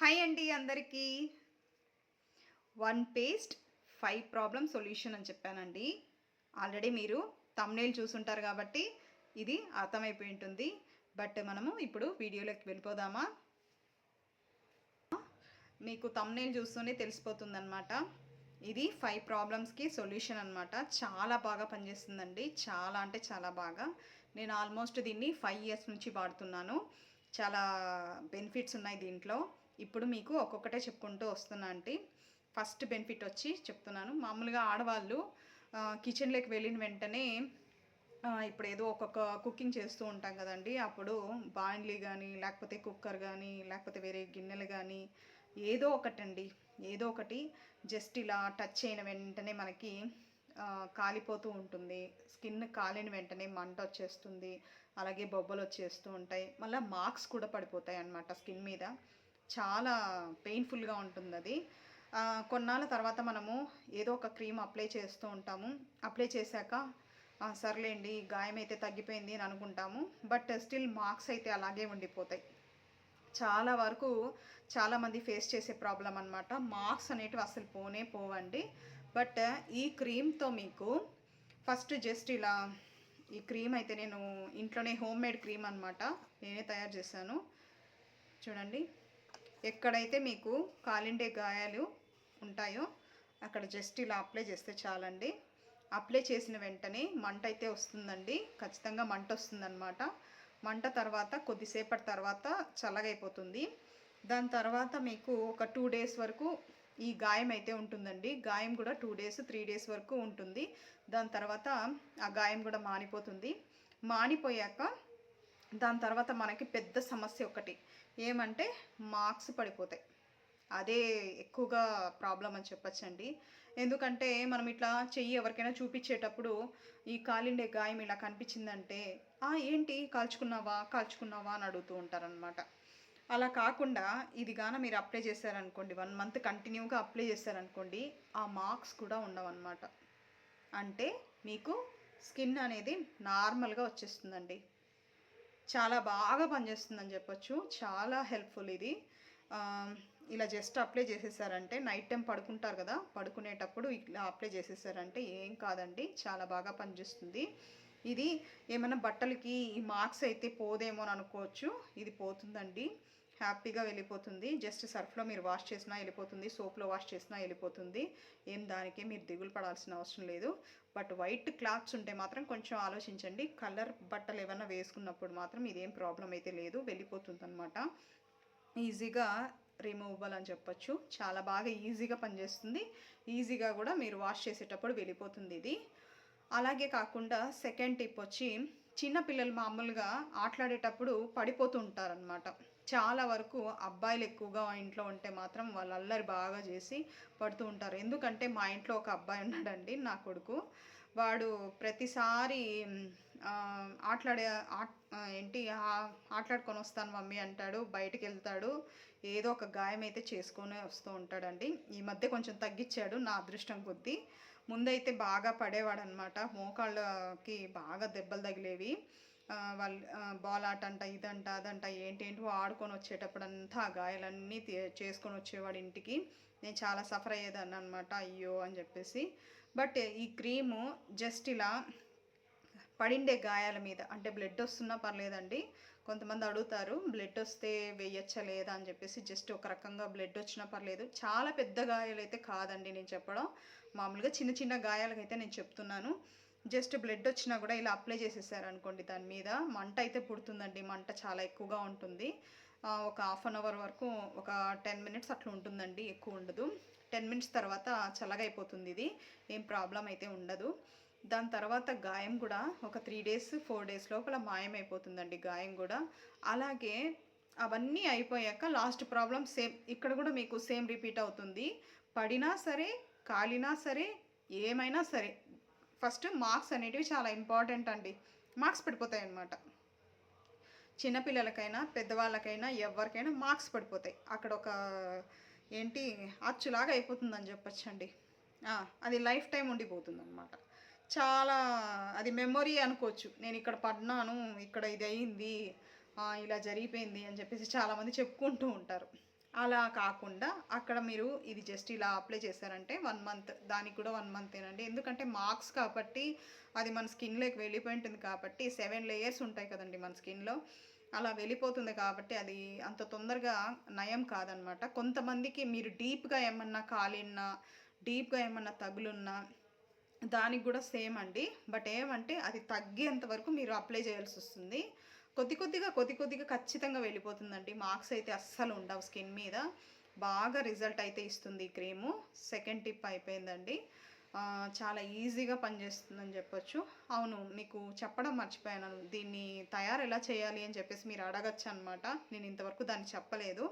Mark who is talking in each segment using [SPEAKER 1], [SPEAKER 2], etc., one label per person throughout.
[SPEAKER 1] Hi అండి అందరికీ. One paste five problem solution అని చెప్పానండి. ఆల్రెడీ మీరు తమ్నేల్ చూసుంటారు కాబట్టి ఇది అర్థమైపోయి ఉంటుంది. బట్ మనము ఇప్పుడు వీడియోలోకి వెళ్ళిపోదామా? మీకు తమ్నేల్ చూస్తూనే తెలిసిపోతుందన్నమాట. ఇది ఫైవ్ ప్రాబ్లమ్స్కి సొల్యూషన్ అనమాట చాలా బాగా పనిచేస్తుందండి. చాలా అంటే చాలా బాగా. నేను ఆల్మోస్ట్ దీన్ని ఫైవ్ ఇయర్స్ నుంచి వాడుతున్నాను. చాలా బెనిఫిట్స్ ఉన్నాయి దీంట్లో. ఇప్పుడు మీకు ఒక్కొక్కటే చెప్పుకుంటూ వస్తున్నా అంటే ఫస్ట్ బెనిఫిట్ వచ్చి చెప్తున్నాను. మామూలుగా ఆడవాళ్ళు కిచెన్లోకి వెళ్ళిన వెంటనే ఇప్పుడు ఏదో ఒక్కొక్క కుకింగ్ చేస్తూ ఉంటాం కదండి. అప్పుడు బాండ్లీ కానీ లేకపోతే కుక్కర్ కానీ లేకపోతే వేరే గిన్నెలు కానీ ఏదో ఒకటండి. ఏదో ఒకటి జస్ట్ ఇలా టచ్ అయిన వెంటనే మనకి కాలిపోతూ ఉంటుంది. స్కిన్ కాలిన వెంటనే మంట వచ్చేస్తుంది. అలాగే బొబ్బలు వచ్చేస్తూ ఉంటాయి. మళ్ళీ మార్క్స్ కూడా పడిపోతాయి అన్నమాట స్కిన్ మీద. చాలా పెయిన్ఫుల్గా ఉంటుంది అది కొన్నాళ్ళ తర్వాత మనము ఏదో ఒక క్రీమ్ అప్లై చేస్తూ ఉంటాము. అప్లై చేశాక సర్లేండి గాయం అయితే తగ్గిపోయింది అని అనుకుంటాము. బట్ స్టిల్ మార్క్స్ అయితే అలాగే ఉండిపోతాయి. చాలా వరకు చాలామంది ఫేస్ చేసే ప్రాబ్లం అనమాట మార్క్స్ అనేటివి అసలు పోనే పోవండి. బట్ ఈ క్రీమ్తో మీకు ఫస్ట్ జస్ట్ ఇలా ఈ క్రీమ్ అయితే నేను ఇంట్లోనే హోమ్ మేడ్ క్రీమ్ అనమాట నేనే తయారు చేశాను. చూడండి. ఎక్కడైతే మీకు కాలిండే గాయాలు ఉంటాయో అక్కడ జస్ట్ ఇలా అప్లై చేస్తే చాలండి. అప్లై చేసిన వెంటనే మంట అయితే వస్తుందండి. ఖచ్చితంగా మంట వస్తుందన్నమాట. మంట తర్వాత కొద్దిసేపటి తర్వాత చల్లగైపోతుంది. దాని తర్వాత మీకు ఒక టూ డేస్ వరకు ఈ గాయం అయితే ఉంటుందండి. గాయం కూడా టూ డేస్ త్రీ డేస్ వరకు ఉంటుంది. దాని తర్వాత ఆ గాయం కూడా మానిపోతుంది. మానిపోయాక దాని తర్వాత మనకి పెద్ద సమస్య ఒకటి. ఏమంటే మార్క్స్ పడిపోతాయి. అదే ఎక్కువగా ప్రాబ్లం అని చెప్పచ్చండి. ఎందుకంటే మనం ఇట్లా చెయ్యి ఎవరికైనా చూపించేటప్పుడు ఈ కాలిండే గాయం ఇలా కనిపించిందంటే "ఆ, ఏంటి? కాల్చుకున్నావా? కాల్చుకున్నావా? అని అడుగుతూ ఉంటారనమాట అలా కాకుండా ఇది గాన మీరు అప్లై చేశారనుకోండి వన్ మంత్ కంటిన్యూగా అప్లై చేశారనుకోండి ఆ మార్క్స్ కూడా ఉండవన్నమాట. అంటే మీకు స్కిన్ అనేది నార్మల్గా వచ్చేస్తుందండి. చాలా బాగా పనిచేస్తుందని చెప్పొచ్చు. చాలా హెల్ప్ఫుల్ ఇది. ఇలా జస్ట్ అప్లై చేసేసారంటే నైట్ టైం పడుకుంటారు కదా పడుకునేటప్పుడు ఇలా అప్లై చేసేసారంటే ఏం కాదండి చాలా బాగా పనిచేస్తుంది. ఇది ఏమైనా బట్టలకి ఈ మార్క్స్ అయితే పోదేమో అని అనుకోవచ్చు. ఇది పోతుందండి. హ్యాపీగా వెళ్ళిపోతుంది. జస్ట్ సర్ఫ్లో మీరు వాష్ చేసినా వెళ్ళిపోతుంది. సోప్లో వాష్ చేసినా వెళ్ళిపోతుంది. ఏం దానికే మీరు దిగులు పడాల్సిన అవసరం లేదు. బట్ వైట్ క్లాత్స్ ఉంటే మాత్రం కొంచెం ఆలోచించండి. కలర్ బట్టలు ఏమైనా వేసుకున్నప్పుడు మాత్రం ఇదేం ప్రాబ్లం అయితే లేదు. వెళ్ళిపోతుంది అనమాట ఈజీగా రిమూవబుల్ అని చెప్పొచ్చు. చాలా బాగా ఈజీగా పనిచేస్తుంది. ఈజీగా కూడా మీరు వాష్ చేసేటప్పుడు వెళ్ళిపోతుంది ఇది. అలాగే కాకుండా సెకండ్ టిప్ వచ్చి చిన్న పిల్లలు మామూలుగా ఆటలాడేటప్పుడు పడిపోతూ ఉంటారనమాట చాలా వరకు అబ్బాయిలు ఎక్కువగా ఇంట్లో ఉంటే మాత్రం వాళ్ళు అల్లరి బాగా చేసి పడుతూ ఉంటారు. ఎందుకంటే మా ఇంట్లో ఒక అబ్బాయి ఉన్నాడండి నా కొడుకు. వాడు ప్రతిసారి ఆటలాడే ఆట ఆ, ఏంటి ఆటలాడుకొని వస్తాను మమ్మీ అంటాడు బయటకు వెళ్తాడు ఏదో ఒక గాయం అయితే చేసుకొని వస్తూ ఉంటాడండి. ఈ మధ్య కొంచెం తగ్గించాడు నా అదృష్టం కొద్దీ. ముందైతే బాగా పడేవాడు అనమాట మోకాళ్ళకి బాగా దెబ్బలు తగిలేవి. వాళ్ళు బాల్ ఆట అంట ఇదంట అదంట ఏంటేంటో ఆడుకొని వచ్చేటప్పుడు అంతా ఆ గాయాలన్నీ చేసుకొని వచ్చేవాడు ఇంటికి. నేను చాలా సఫర్ అయ్యేదాన్ని అనమాట అయ్యో అని చెప్పేసి. బట్ ఈ క్రీము జస్ట్ ఇలా పడిండే గాయాల మీద అంటే బ్లడ్ వస్తున్నా పర్లేదండి. కొంతమంది అడుగుతారు బ్లడ్ వస్తే వేయచ్చా లేదా? అని చెప్పేసి జస్ట్ ఒక రకంగా బ్లడ్ వచ్చినా పర్లేదు. చాలా పెద్ద గాయాలు అయితే కాదండి నేను చెప్పడం. మామూలుగా చిన్న చిన్న గాయాలకైతే నేను చెప్తున్నాను. జస్ట్ బ్లడ్ వచ్చినా కూడా ఇలా అప్లై చేసేసారు అనుకోండి దాని మీద. మంట అయితే పుడుతుందండి. మంట చాలా ఎక్కువగా ఉంటుంది. ఒక హాఫ్ అన్ అవర్ వరకు ఒక టెన్ మినిట్స్ అట్లా ఉంటుందండి. ఎక్కువ ఉండదు. టెన్ మినిట్స్ తర్వాత చల్లగైపోతుంది అయిపోతుంది ఇది. ఏం ప్రాబ్లం అయితే ఉండదు. దాని తర్వాత గాయం కూడా ఒక త్రీ డేస్ ఫోర్ డేస్ లోపల మాయమైపోతుందండి గాయం కూడా. అలాగే అవన్నీ అయిపోయాక లాస్ట్ ప్రాబ్లం సేమ్ ఇక్కడ కూడా మీకు సేమ్ రిపీట్ అవుతుంది. పడినా సరే కాలినా సరే ఏమైనా సరే ఫస్ట్ మార్క్స్ అనేటివి చాలా ఇంపార్టెంట్ అండి. మార్క్స్ పడిపోతాయి అన్నమాట. చిన్నపిల్లలకైనా పెద్దవాళ్ళకైనా ఎవరికైనా మార్క్స్ పడిపోతాయి. అక్కడ ఒక ఏంటి అచ్చులాగా అయిపోతుందని చెప్పచ్చండి. అది లైఫ్ టైం ఉండిపోతుంది అనమాట చాలా అది మెమొరీ అనుకోవచ్చు. నేను ఇక్కడ పడినాను ఇక్కడ ఇది అయింది ఇలా జరిగిపోయింది అని చెప్పేసి చాలామంది చెప్పుకుంటూ ఉంటారు. అలా కాకుండా అక్కడ మీరు ఇది జస్ట్ ఇలా అప్లై చేశారంటే వన్ మంత్ దానికి కూడా వన్ మంత్ ఏనండి. ఎందుకంటే మార్క్స్ కాబట్టి అది మన స్కిన్లోకి వెళ్ళిపోయి ఉంటుంది కాబట్టి సెవెన్ లేయర్స్ ఉంటాయి కదండి మన స్కిన్లో అలా వెళ్ళిపోతుంది కాబట్టి అది అంత తొందరగా నయం కాదనమాట. కొంతమందికి మీరు డీప్గా ఏమన్నా కాలిన్నా డీప్గా ఏమన్నా తగులున్నా దానికి కూడా సేమ్ అండి. బట్ ఏమంటే అది తగ్గేంత వరకు మీరు అప్లై చేయాల్సి వస్తుంది. కొద్ది కొద్దిగా కొద్ది కొద్దిగా ఖచ్చితంగా వెళ్ళిపోతుందండి. మార్క్స్ అయితే అస్సలు ఉండవు స్కిన్ మీద. బాగా రిజల్ట్ అయితే ఇస్తుంది ఈ క్రీము. సెకండ్ టిప్ అయిపోయిందండి. చాలా ఈజీగా పనిచేస్తుందని చెప్పొచ్చు. అవును మీకు చెప్పడం మర్చిపోయాను. దీన్ని తయారు ఎలా చేయాలి అని చెప్పేసి మీరు అడగచ్చు అనమాట నేను ఇంతవరకు దాన్ని చెప్పలేదు.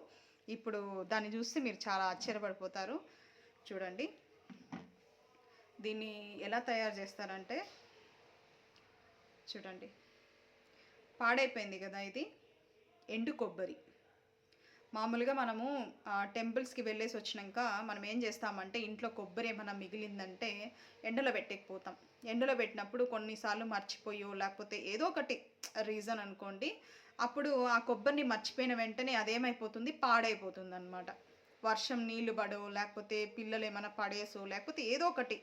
[SPEAKER 1] ఇప్పుడు దాన్ని చూస్తే మీరు చాలా ఆశ్చర్యపడిపోతారు. చూడండి. దీన్ని ఎలా తయారు చేస్తారంటే చూడండి. పాడైపోయింది కదా ఇది? ఎండు కొబ్బరి. మామూలుగా మనము టెంపుల్స్కి వెళ్ళేసి వచ్చినాక మనం ఏం చేస్తామంటే ఇంట్లో కొబ్బరి ఏమైనా మిగిలిందంటే ఎండలో పెట్టకపోతాం. ఎండలో పెట్టినప్పుడు కొన్నిసార్లు మర్చిపోయో లేకపోతే ఏదో ఒకటి రీజన్ అనుకోండి అప్పుడు ఆ కొబ్బరిని మర్చిపోయిన వెంటనే అదేమైపోతుంది? పాడైపోతుంది అనమాట వర్షం నీళ్ళు పడో లేకపోతే పిల్లలు ఏమైనా పడేసో లేకపోతే ఏదో ఒకటి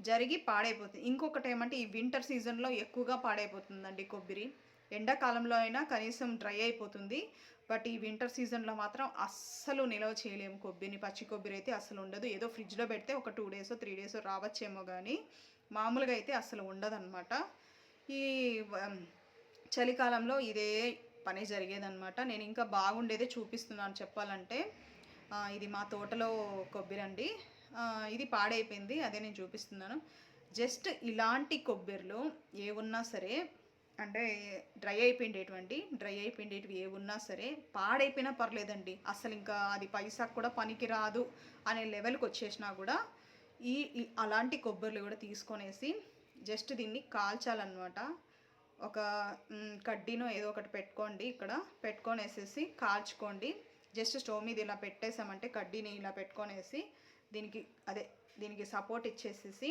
[SPEAKER 1] జరిగి పాడైపోతుంది. ఇంకొకటి ఏమంటే ఈ వింటర్ సీజన్లో ఎక్కువగా పాడైపోతుందండి కొబ్బరి. ఎండాకాలంలో అయినా కనీసం డ్రై అయిపోతుంది. బట్ ఈ వింటర్ సీజన్లో మాత్రం అస్సలు నిల్వ చేయలేము కొబ్బరిని పచ్చి కొబ్బరి అయితే అసలు ఉండదు. ఏదో ఫ్రిడ్జ్లో పెడితే ఒక టూ డేస్ త్రీ డేస్ రావచ్చేమో కానీ మామూలుగా అయితే అసలు ఉండదన్నమాట. ఈ వ- చలికాలంలో ఇదే పని జరిగేదన్నమాట. నేను ఇంకా బాగుండేదే చూపిస్తున్నాను చెప్పాలంటే. ఇది మా తోటలో కొబ్బరి అండి ఇది పాడైపోయింది అదే నేను చూపిస్తున్నాను. జస్ట్ ఇలాంటి కొబ్బరిలో ఏ ఉన్నా సరే అంటే డ్రై అయిపోయిండేటువంటి డ్రై అయిపోయిండేటివి ఏ ఉన్నా సరే పాడైపోయినా పర్లేదండి. అసలు ఇంకా అది పైసాకు కూడా పనికి రాదు అనే లెవెల్కి వచ్చేసినా కూడా ఈ అలాంటి కొబ్బరిలు కూడా తీసుకొనేసి జస్ట్ దీన్ని కాల్చాలన్నమాట. ఒక కడ్డీనో ఏదో ఒకటి పెట్టుకోండి ఇక్కడ. పెట్టుకొనేసేసి కాల్చుకోండి. జస్ట్ స్టవ్ మీద ఇలా పెట్టేసామంటే కడ్డీని ఇలా పెట్టుకొనేసి దీనికి అదే దీనికి సపోర్ట్ ఇచ్చేసేసి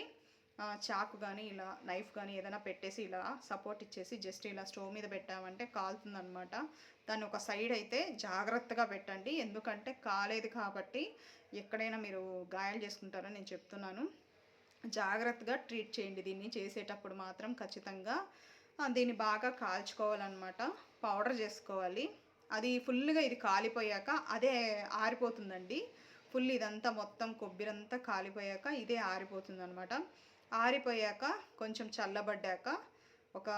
[SPEAKER 1] చాకు కానీ ఇలా నైఫ్ కానీ ఏదైనా పెట్టేసి ఇలా సపోర్ట్ ఇచ్చేసి జస్ట్ ఇలా స్టవ్ మీద పెట్టామంటే కాలుతుందనమాట దాన్ని ఒక సైడ్ అయితే జాగ్రత్తగా పెట్టండి. ఎందుకంటే కాలేదు కాబట్టి ఎక్కడైనా మీరు గాయాలు చేసుకుంటారని నేను చెప్తున్నాను. జాగ్రత్తగా ట్రీట్ చేయండి. దీన్ని చేసేటప్పుడు మాత్రం ఖచ్చితంగా దీన్ని బాగా కాల్చుకోవాలన్నమాట. పౌడర్ చేసుకోవాలి. అది ఫుల్గా ఇది కాలిపోయాక అదే ఆరిపోతుందండి. ఫుల్ ఇదంతా మొత్తం కొబ్బరి అంతా కాలిపోయాక ఇదే ఆరిపోతుంది అనమాట ఆరిపోయాక కొంచెం చల్లబడ్డాక ఒక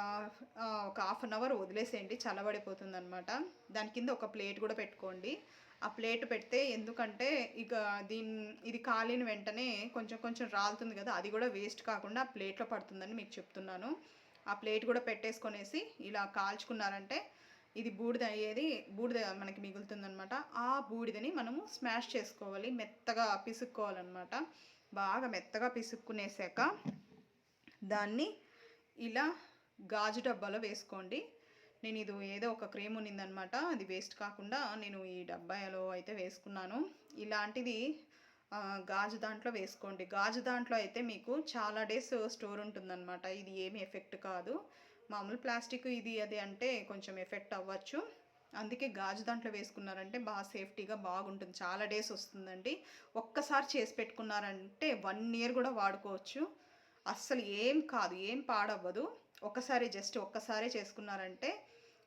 [SPEAKER 1] ఒక హాఫ్ అన్ అవర్ వదిలేసేయండి చల్లబడిపోతుంది అనమాట దాని కింద ఒక ప్లేట్ కూడా పెట్టుకోండి. ఆ ప్లేట్ పెడితే ఎందుకంటే ఇక దీని ఇది కాలిన వెంటనే కొంచెం కొంచెం రాలుతుంది కదా అది కూడా వేస్ట్ కాకుండా ఆ ప్లేట్లో పడుతుందని మీకు చెప్తున్నాను. ఆ ప్లేట్ కూడా పెట్టేసుకొనేసి ఇలా కాల్చుకున్నారంటే ఇది బూడిద అయ్యేది బూడిద మనకి మిగులుతుందనమాట ఆ బూడిదని మనము స్మాష్ చేసుకోవాలి మెత్తగా పిసుక్కోవాలన్నమాట. బాగా మెత్తగా పిసుక్కునేసాక దాన్ని ఇలా గాజు డబ్బాలో వేసుకోండి. నేను ఇది ఏదో ఒక క్రీమ్ ఉన్నిందనమాట. అది వేస్ట్ కాకుండా నేను ఈ డబ్బాలో అయితే వేసుకున్నాను. ఇలాంటిది గాజు దాంట్లో వేసుకోండి. గాజు దాంట్లో అయితే మీకు చాలా డేస్ స్టోర్ ఉంటుందన్నమాట ఇది ఏమి ఎఫెక్ట్ కాదు. మామూలు ప్లాస్టిక్ ఇది అది అంటే కొంచెం ఎఫెక్ట్ అవ్వచ్చు. అందుకే గాజు దాంట్లో వేసుకున్నారంటే బాగా సేఫ్టీగా బాగుంటుంది. చాలా డేస్ వస్తుందండి. ఒక్కసారి చేసి పెట్టుకున్నారంటే వన్ ఇయర్ కూడా వాడుకోవచ్చు. అస్సలు ఏం కాదు ఏం పాడవ్వదు. ఒకసారి జస్ట్ ఒక్కసారే చేసుకున్నారంటే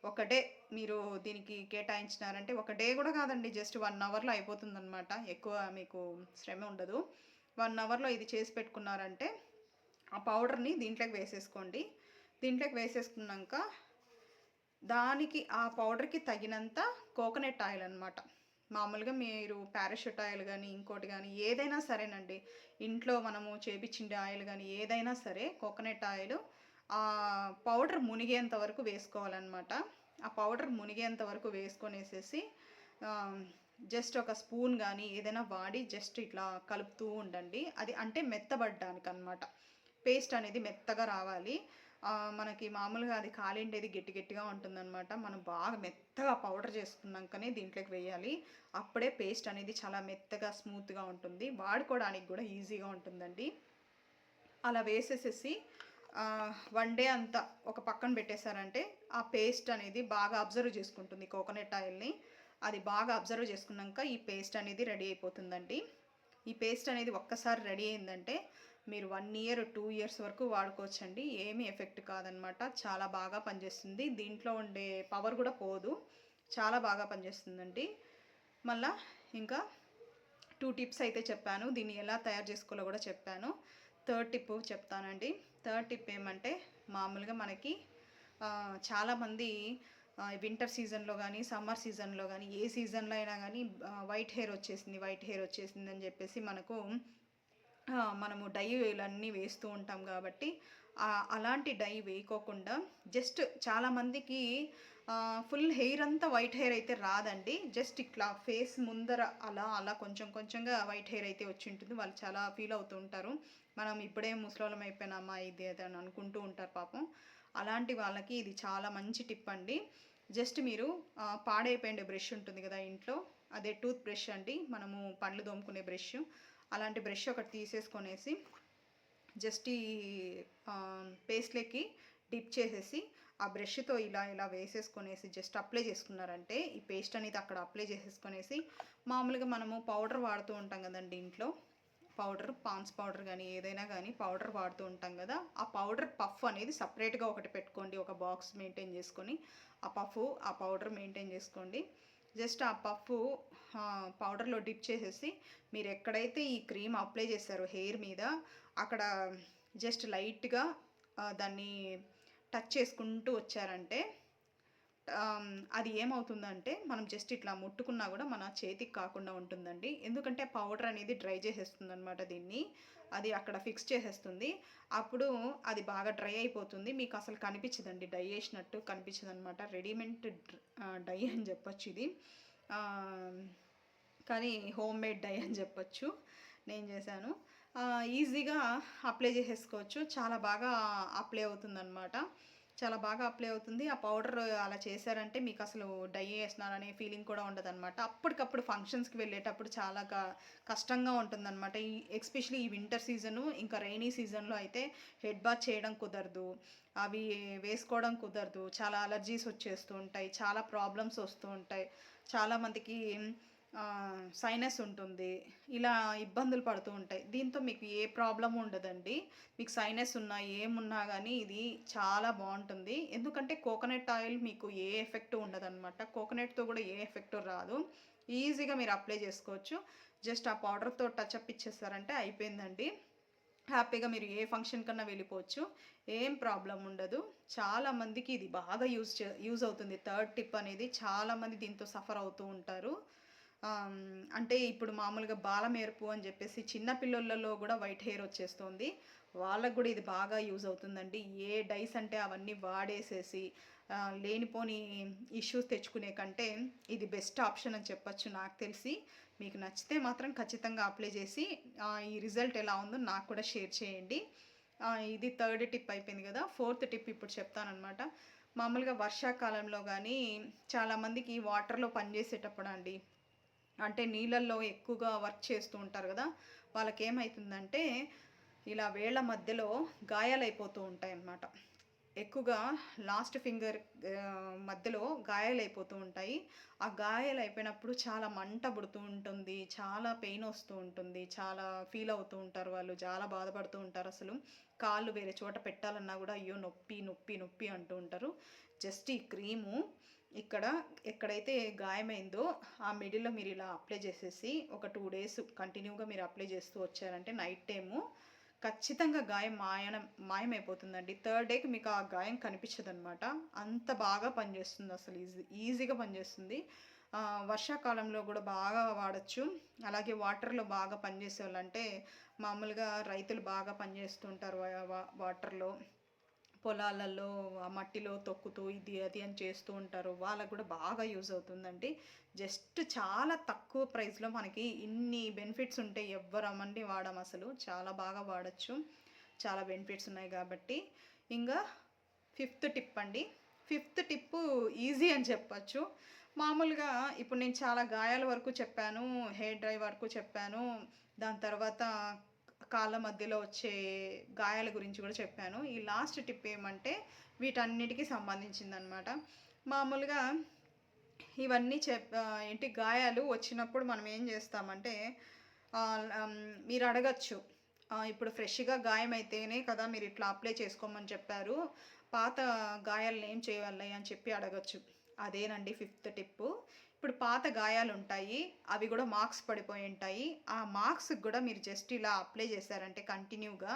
[SPEAKER 1] ఒక డే మీరు దీనికి కేటాయించినారంటే ఒక డే కూడా కాదండి జస్ట్ వన్ అవర్లో అయిపోతుంది అనమాట ఎక్కువ మీకు శ్రమ ఉండదు. వన్ అవర్లో ఇది చేసి పెట్టుకున్నారంటే ఆ పౌడర్ని దీంట్లోకి వేసేసుకోండి. దీంట్లోకి వేసేసుకున్నాక దానికి ఆ పౌడర్కి తగినంత కోకోనట్ ఆయిల్ అనమాట మామూలుగా మీరు పారాషూట్ ఆయిల్ కానీ ఇంకోటి కానీ ఏదైనా సరేనండి. ఇంట్లో మనము చేపించిండే ఆయిల్ కానీ ఏదైనా సరే కోకోనట్ ఆయిల్ ఆ పౌడర్ మునిగేంత వరకు వేసుకోవాలన్నమాట. ఆ పౌడర్ మునిగేంత వరకు వేసుకొనేసేసి జస్ట్ ఒక స్పూన్ కానీ ఏదైనా వాడి జస్ట్ ఇట్లా కలుపుతూ ఉండండి. అది అంటే మెత్తబడ్డానికి అనమాట పేస్ట్ అనేది మెత్తగా రావాలి. మనకి మామూలుగా అది కాలిండేది గట్టి గట్టిగా ఉంటుందన్నమాట. మనం బాగా మెత్తగా పౌడర్ చేసుకున్నాకనే దీంట్లోకి వేయాలి. అప్పుడే పేస్ట్ అనేది చాలా మెత్తగా స్మూత్గా ఉంటుంది. వాడుకోవడానికి కూడా ఈజీగా ఉంటుందండి. అలా వేసేసేసి వన్ డే అంతా ఒక పక్కన పెట్టేశారంటే ఆ పేస్ట్ అనేది బాగా అబ్జర్వ్ చేసుకుంటుంది కోకోనట్ ఆయిల్ని. అది బాగా అబ్జర్వ్ చేసుకున్నాక ఈ పేస్ట్ అనేది రెడీ అయిపోతుందండి. ఈ పేస్ట్ అనేది ఒక్కసారి రెడీ అయిందంటే మీరు వన్ ఇయర్ టూ ఇయర్స్ వరకు వాడుకోవచ్చండి. ఏమీ ఎఫెక్ట్ కాదనమాట చాలా బాగా పనిచేస్తుంది. దీంట్లో ఉండే పవర్ కూడా పోదు. చాలా బాగా పనిచేస్తుందండి. మళ్ళా ఇంకా టూ టిప్స్ అయితే చెప్పాను. దీన్ని ఎలా తయారు చేసుకోవాలో కూడా చెప్పాను. థర్డ్ టిప్ చెప్తానండి. థర్డ్ టిప్ ఏమంటే మామూలుగా మనకి చాలామంది వింటర్ సీజన్లో కానీ సమ్మర్ సీజన్లో కానీ ఏ సీజన్లో అయినా కానీ వైట్ హెయిర్ వచ్చేసింది వైట్ హెయిర్ వచ్చేసింది అని చెప్పేసి మనకు మనము డై ఇవన్నీ వేస్తూ ఉంటాం కాబట్టి అలాంటి డై వేయకోకుండా జస్ట్ చాలామందికి ఫుల్ హెయిర్ అంతా వైట్ హెయిర్ అయితే రాదండి. జస్ట్ ఇట్లా ఫేస్ ముందర అలా అలా కొంచెం కొంచెంగా వైట్ హెయిర్ అయితే వచ్చి ఉంటుంది. వాళ్ళు చాలా ఫీల్ అవుతూ ఉంటారు. మనం ఇప్పుడే ముసలోళం అయిపోయినామా ఇది అది అని అనుకుంటూ ఉంటారు పాపం. అలాంటి వాళ్ళకి ఇది చాలా మంచి టిప్ అండి. జస్ట్ మీరు పాడైపోయిన బ్రష్ ఉంటుంది కదా ఇంట్లో అదే టూత్ బ్రష్ అండి. మనము పండ్లు తోముకునే బ్రష్. అలాంటి బ్రష్ ఒకటి తీసేసుకొనేసి జస్ట్ ఈ పేస్ట్లోకి డిప్ చేసేసి ఆ బ్రష్తో ఇలా ఇలా వేసేసుకొనేసి జస్ట్ అప్లై చేసుకున్నారంటే ఈ పేస్ట్ అనేది అక్కడ అప్లై చేసేసుకొనేసి మామూలుగా మనము పౌడర్ వాడుతూ ఉంటాం కదండి ఇంట్లో. పౌడర్ పాన్స్ పౌడర్ కానీ ఏదైనా కానీ పౌడర్ వాడుతూ ఉంటాం కదా ఆ పౌడర్ పఫ్ అనేది సపరేట్గా ఒకటి పెట్టుకోండి ఒక బాక్స్ మెయింటైన్ చేసుకొని ఆ పఫ్ ఆ పౌడర్ మెయింటైన్ చేసుకోండి. జస్ట్ ఆ పఫ్ పౌడర్లో డిప్ చేసేసి మీరు ఎక్కడైతే ఈ క్రీమ్ అప్లై చేశారో హెయిర్ మీద అక్కడ జస్ట్ లైట్గా దాన్ని టచ్ చేసుకుంటూ వచ్చారంటే అది ఏమవుతుందంటే మనం జస్ట్ ఇట్లా ముట్టుకున్నా కూడా మన చేతికి కాకుండా ఉంటుందండి. ఎందుకంటే పౌడర్ అనేది డ్రై చేసేస్తుంది అనమాట దీన్ని. అది అక్కడ ఫిక్స్ చేసేస్తుంది. అప్పుడు అది బాగా డ్రై అయిపోతుంది. మీకు అసలు కనిపించదండి. డై వేసినట్టు కనిపించదు అనమాట రెడీమేడ్ డై అని చెప్పొచ్చు ఇది. కానీ హోమ్ మేడ్ డై అని చెప్పొచ్చు. నేను చేశాను. ఈజీగా అప్లై చేసేసుకోవచ్చు. చాలా బాగా అప్లై అవుతుందన్నమాట. చాలా బాగా అప్లై అవుతుంది. ఆ పౌడర్ అలా చేశారంటే మీకు అసలు డై వేస్తున్నారనే ఫీలింగ్ కూడా ఉండదు అనమాట అప్పటికప్పుడు ఫంక్షన్స్కి వెళ్ళేటప్పుడు చాలా కష్టంగా ఉంటుందన్నమాట. ఈ ఎస్పెషలీ ఈ వింటర్ సీజను ఇంకా రైనీ సీజన్లో అయితే హెడ్ బాత్ చేయడం కుదరదు. అవి వేసుకోవడం కుదరదు. చాలా అలర్జీస్ వచ్చేస్తూ ఉంటాయి. చాలా ప్రాబ్లమ్స్ వస్తూ ఉంటాయి. చాలామందికి సైనస్ ఉంటుంది. ఇలా ఇబ్బందులు పడుతూ ఉంటాయి. దీంతో మీకు ఏ ప్రాబ్లం ఉండదండి. మీకు సైనస్ ఉన్నా ఏమున్నా కానీ ఇది చాలా బాగుంటుంది. ఎందుకంటే కోకోనట్ ఆయిల్ మీకు ఏ ఎఫెక్ట్ ఉండదన్నమాట. కోకోనట్తో కూడా ఏ ఎఫెక్ట్ రాదు. ఈజీగా మీరు అప్లై చేసుకోవచ్చు. జస్ట్ ఆ పౌడర్తో టచ్అప్ ఇచ్చేస్తారంటే అయిపోయిందండి. హ్యాపీగా మీరు ఏ ఫంక్షన్ కన్నా వెళ్ళిపోవచ్చు. ఏం ప్రాబ్లం ఉండదు. చాలా మందికి ఇది బాగా యూజ్ చే యూజ్ అవుతుంది. థర్డ్ టిప్ అనేది చాలామంది దీంతో సఫర్ అవుతూ ఉంటారు. అంటే ఇప్పుడు మామూలుగా బాలమేర్పు అని చెప్పేసి చిన్న పిల్లలలో కూడా వైట్ హెయిర్ వచ్చేస్తుంది. వాళ్ళకు కూడా ఇది బాగా యూజ్ అవుతుందండి. ఏ డైస్ అంటే అవన్నీ వాడేసేసి లేనిపోని ఇష్యూస్ తెచ్చుకునే కంటే ఇది బెస్ట్ ఆప్షన్ అని చెప్పొచ్చు నాకు తెలిసి. మీకు నచ్చితే మాత్రం ఖచ్చితంగా అప్లై చేసి ఈ రిజల్ట్ ఎలా ఉందో నాకు కూడా షేర్ చేయండి. ఇది థర్డ్ టిప్ అయిపోయింది కదా ఫోర్త్ టిప్ ఇప్పుడు చెప్తానమాట మామూలుగా వర్షాకాలంలో కానీ చాలామందికి వాటర్లో పనిచేసేటప్పుడు అండి అంటే నీళ్ళల్లో ఎక్కువగా వర్క్ చేస్తూ ఉంటారు కదా వాళ్ళకి ఏమవుతుందంటే ఇలా వేళ్ళ మధ్యలో గాయాలైపోతూ ఉంటాయి అన్నమాట ఎక్కువగా లాస్ట్ ఫింగర్ మధ్యలో గాయాలైపోతూ ఉంటాయి. ఆ గాయాలు అయిపోయినప్పుడు చాలా మంట పుడుతూ ఉంటుంది చాలా పెయిన్ వస్తూ ఉంటుంది చాలా ఫీల్ అవుతూ ఉంటారు వాళ్ళు చాలా బాధపడుతూ ఉంటారు అసలు. కాళ్ళు వేరే చోట పెట్టాలన్నా కూడా అయ్యో నొప్పి నొప్పి నొప్పి అంటూ ఉంటారు. జస్ట్ ఈ క్రీము ఇక్కడ ఎక్కడైతే గాయమైందో ఆ మిడిల్లో మీరు ఇలా అప్లై చేసేసి ఒక టూ డేస్ కంటిన్యూగా మీరు అప్లై చేస్తూ వచ్చారంటే నైట్ టైము ఖచ్చితంగా గాయం మాయనం మాయమైపోతుందండి. థర్డ్ డేకి మీకు ఆ గాయం కనిపించదు అనమాట అంత బాగా పనిచేస్తుంది అసలు. ఈజీ ఈజీగా పనిచేస్తుంది. వర్షాకాలంలో కూడా బాగా వాడచ్చు. అలాగే వాటర్లో బాగా పనిచేసే వాళ్ళంటే మామూలుగా రైతులు బాగా పనిచేస్తుంటారు వా- వాటర్లో. పొలాలలో ఆ మట్టిలో తొక్కుతూ ఇది అది అని చేస్తూ ఉంటారు. వాళ్ళకు కూడా బాగా యూజ్ అవుతుందండి. జస్ట్ చాలా తక్కువ ప్రైస్లో మనకి ఇన్ని బెనిఫిట్స్ ఉంటాయి ఎవ్వరు అమ్మండి వాడము అసలు. చాలా బాగా వాడచ్చు. చాలా బెనిఫిట్స్ ఉన్నాయి కాబట్టి. ఇంకా ఫిఫ్త్ టిప్ అండి. ఫిఫ్త్ టిప్ ఈజీ అని చెప్పచ్చు. మామూలుగా ఇప్పుడు నేను చాలా గాయాల వరకు చెప్పాను హెయిర్ డ్రై వరకు చెప్పాను. దాని తర్వాత కాళ్ళ మధ్యలో వచ్చే గాయాల గురించి కూడా చెప్పాను. ఈ లాస్ట్ టిప్ ఏమంటే వీటన్నిటికీ సంబంధించిందనమాట మామూలుగా ఇవన్నీ చెప్ ఏంటి గాయాలు వచ్చినప్పుడు మనం ఏం చేస్తామంటే మీరు అడగచ్చు. ఇప్పుడు ఫ్రెష్గా గాయం అయితేనే కదా మీరు ఇట్లా అప్లై చేసుకోమని చెప్పారు. పాత గాయాలను ఏం చేయాలి అని చెప్పి అడగచ్చు. అదేనండి ఫిఫ్త్ టిప్పు. ఇప్పుడు పాత గాయాలు ఉంటాయి అవి కూడా మార్క్స్ పడిపోయి ఉంటాయి. ఆ మార్క్స్కి కూడా మీరు జస్ట్ ఇలా అప్లై చేశారంటే కంటిన్యూగా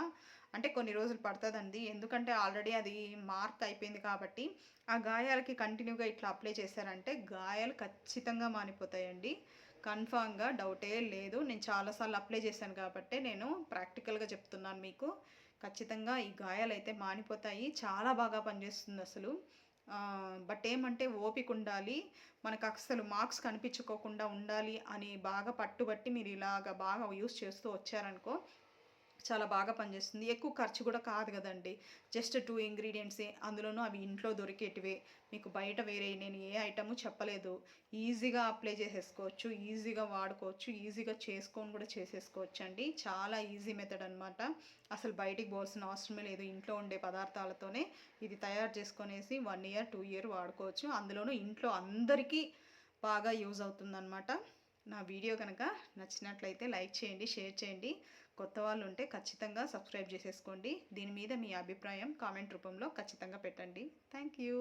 [SPEAKER 1] అంటే కొన్ని రోజులు పడుతుందండి. ఎందుకంటే ఆల్రెడీ అది మార్క్ అయిపోయింది కాబట్టి ఆ గాయాలకి కంటిన్యూగా ఇట్లా అప్లై చేశారంటే గాయాలు ఖచ్చితంగా మానిపోతాయండి. కన్ఫామ్గా డౌటే లేదు. నేను చాలాసార్లు అప్లై చేశాను కాబట్టి నేను ప్రాక్టికల్గా చెప్తున్నాను మీకు. ఖచ్చితంగా ఈ గాయాలు అయితే మానిపోతాయి. చాలా బాగా పనిచేస్తుంది అసలు. బట్ ఏమంటే ఓపిక ఉండాలి మనకు అసలు మార్క్స్ కనిపించుకోకుండా ఉండాలి అని బాగా పట్టుబట్టి మీరు ఇలాగ బాగా యూస్ చేస్తూ వచ్చారనుకో చాలా బాగా పనిచేస్తుంది. ఎక్కువ ఖర్చు కూడా కాదు కదండి. జస్ట్ టూ ఇంగ్రీడియంట్సే అందులోనూ అవి ఇంట్లో దొరికేటివే. మీకు బయట వేరే నేను ఏ ఐటము చెప్పలేదు. ఈజీగా అప్లై చేసేసుకోవచ్చు ఈజీగా వాడుకోవచ్చు ఈజీగా చేసుకొని కూడా చేసేసుకోవచ్చు అండి చాలా ఈజీ మెథడ్ అనమాట అసలు బయటికి పోవాల్సిన అవసరమే లేదు. ఇంట్లో ఉండే పదార్థాలతోనే ఇది తయారు చేసుకొనేసి వన్ ఇయర్ టూ ఇయర్ వాడుకోవచ్చు. అందులోనూ ఇంట్లో అందరికీ బాగా యూజ్ అవుతుందన్నమాట. నా వీడియో కనుక నచ్చినట్లయితే లైక్ చేయండి షేర్ చేయండి. కొత్త వాళ్ళు ఉంటే ఖచ్చితంగా సబ్స్క్రైబ్ చేసేసుకోండి. దీని మీద మీ అభిప్రాయం కామెంట్ రూపంలో ఖచ్చితంగా పెట్టండి. Thank you.